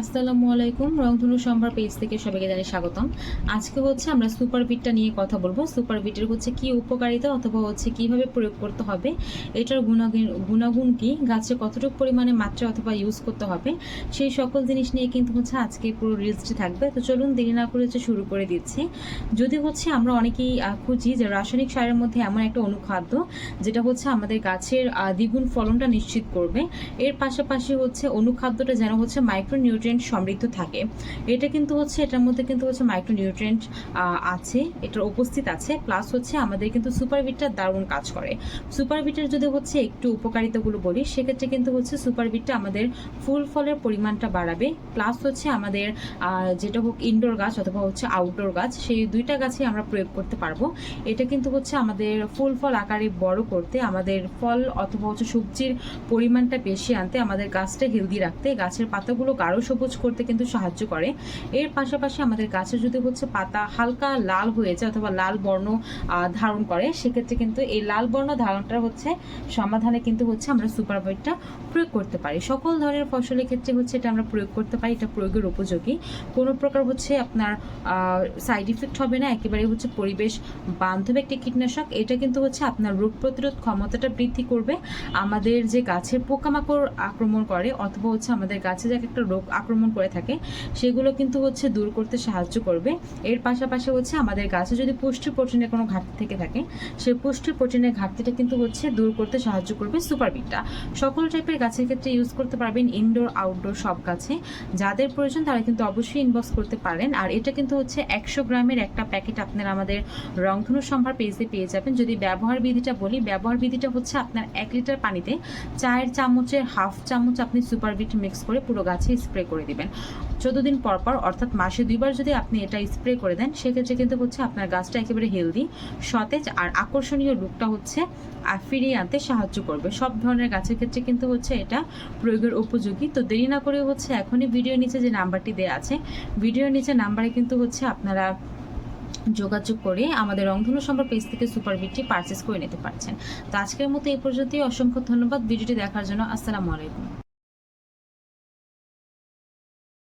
আসসালামু আলাইকুম, রংধনু সম্ভার পেজ থেকে সবাইকে জানাই স্বাগতম। আজকে হচ্ছে আমরা সুপার বিটটা নিয়ে কথা বলব। সুপার বিটের হচ্ছে কি উপকারিতা অথবা হচ্ছে কীভাবে প্রয়োগ করতে হবে, এটার গুণাগুণ গুণাগুণ কি, গাছে কতটুকু পরিমাণে মাত্রা অথবা ইউজ করতে হবে, সেই সকল জিনিস নিয়ে কিন্তু হচ্ছে আজকে পুরো রিলসটি থাকবে। তো চলুন দেরি না করে হচ্ছে শুরু করে দিচ্ছি। যদি হচ্ছে আমরা অনেকেই খুঁজি যে রাসায়নিক সারের মধ্যে এমন একটা অনুখাদ্য যেটা হচ্ছে আমাদের গাছের দ্বিগুণ ফলনটা নিশ্চিত করবে, এর পাশাপাশি হচ্ছে অনুখাদ্যটা যেন হচ্ছে মাইক্রোনিউট্রিয়েন্ট সমৃদ্ধ থাকে। এটা কিন্তু হচ্ছে, এটার মধ্যে কিন্তু হচ্ছে মাইক্রোনিউট্রিয়েন্ট আছে, এটার উপস্থিত আছে। প্লাস হচ্ছে আমাদের কিন্তু সুপারবিটটা দারুণ কাজ করে। সুপারবিটের যদি হচ্ছে একটু উপকারিতাগুলো বলি, সেক্ষেত্রে কিন্তু হচ্ছে সুপারবিটটা আমাদের ফুল ফলের পরিমাণটা বাড়াবে। প্লাস হচ্ছে আমাদের যেটা হোক ইনডোর গাছ অথবা হচ্ছে আউটডোর গাছ, সেই দুইটা গাছে আমরা প্রয়োগ করতে পারব। এটা কিন্তু হচ্ছে আমাদের ফুল ফল আকারে বড় করতে, আমাদের ফল অথবা হচ্ছে সবজির পরিমাণটা বেশি আনতে, আমাদের গাছটা হেলদি রাখতে, গাছের পাতাগুলো গাঢ় সবুজ করতে কিন্তু সাহায্য করে। এর পাশাপাশি আমাদের গাছে যদি হচ্ছে পাতা হালকা লাল হয়ে যায় অথবা লাল বর্ণ ধারণ করে, সেক্ষেত্রে কিন্তু এই লাল বর্ণ ধারণটা হচ্ছে সমাধানে কিন্তু হচ্ছে আমরা সুপার বাইটটা প্রয়োগ করতে পারি। সকল ধরনের ফসলের ক্ষেত্রে হচ্ছে এটা আমরা প্রয়োগ করতে পারি, এটা প্রয়োগের উপযোগী। কোনো প্রকার হচ্ছে আপনার সাইড ইফেক্ট হবে না, একেবারে হচ্ছে পরিবেশ বান্ধব একটি কীটনাশক। এটা কিন্তু হচ্ছে আপনার রোগ প্রতিরোধ ক্ষমতাটা বৃদ্ধি করবে। আমাদের যে গাছের পোকামাকড় আক্রমণ করে অথবা হচ্ছে আমাদের গাছে যে একটা রোগ আক্রমণ করে থাকে, সেগুলো কিন্তু হচ্ছে দূর করতে সাহায্য করবে। এর পাশাপাশি হচ্ছে আমাদের গাছে যদি পুষ্টি প্রোটিনের কোনো ঘাটতি থেকে থাকে সেই পুষ্টি প্রোটিনের ঘাটতিটা কিন্তু হচ্ছে দূর করতে সাহায্য করবে সুপারবিটটা। সকল টাইপের গাছের ক্ষেত্রে ইউজ করতে পারবেন ইনডোর আউটডোর সব গাছে। যাদের প্রয়োজন তারা কিন্তু অবশ্যই ইনবক্স করতে পারেন। আর এটা কিন্তু হচ্ছে একশো গ্রামের একটা প্যাকেট আপনারা আমাদের রংধনু সম্ভার পেজে পেয়ে যাবেন। যদি ব্যবহার বিধিটা বলি, ব্যবহার বিধিটা হচ্ছে আপনার এক লিটার পানিতে চায়ের চামচের হাফ চামচ আপনি সুপারবিট মিক্স করে পুরো গাছে স্প্রে করে দিবেন। চোদ্দ দিন পর পর, অর্থাৎ মাসে দুইবার যদি আপনি এটা স্প্রে করে দেন, সেক্ষেত্রে কিন্তু হচ্ছে আপনার গাছটা একেবারে হেলদি সতেজ আর আকর্ষণীয় লুকটা হচ্ছে আর ফিরিয়ে আনতে সাহায্য করবে। সব ধরনের গাছের ক্ষেত্রে কিন্তু হচ্ছে এটা প্রয়োগের উপযোগী। তো দেরি না করে হচ্ছে এখনই ভিডিও নিচে যে নাম্বারটি দেওয়া আছে ভিডিওর নিচে নাম্বারে কিন্তু হচ্ছে আপনারা যোগাযোগ করে আমাদের রংধনু সম্পর্ক পেজ থেকে সুপার বিটটি পারচেস করে নিতে পারছেন। তো আজকের মতো এই পর্যন্তই। অসংখ্য ধন্যবাদ। ভিডিওটি দেখার জন্য আসসালামু আলাইকুম।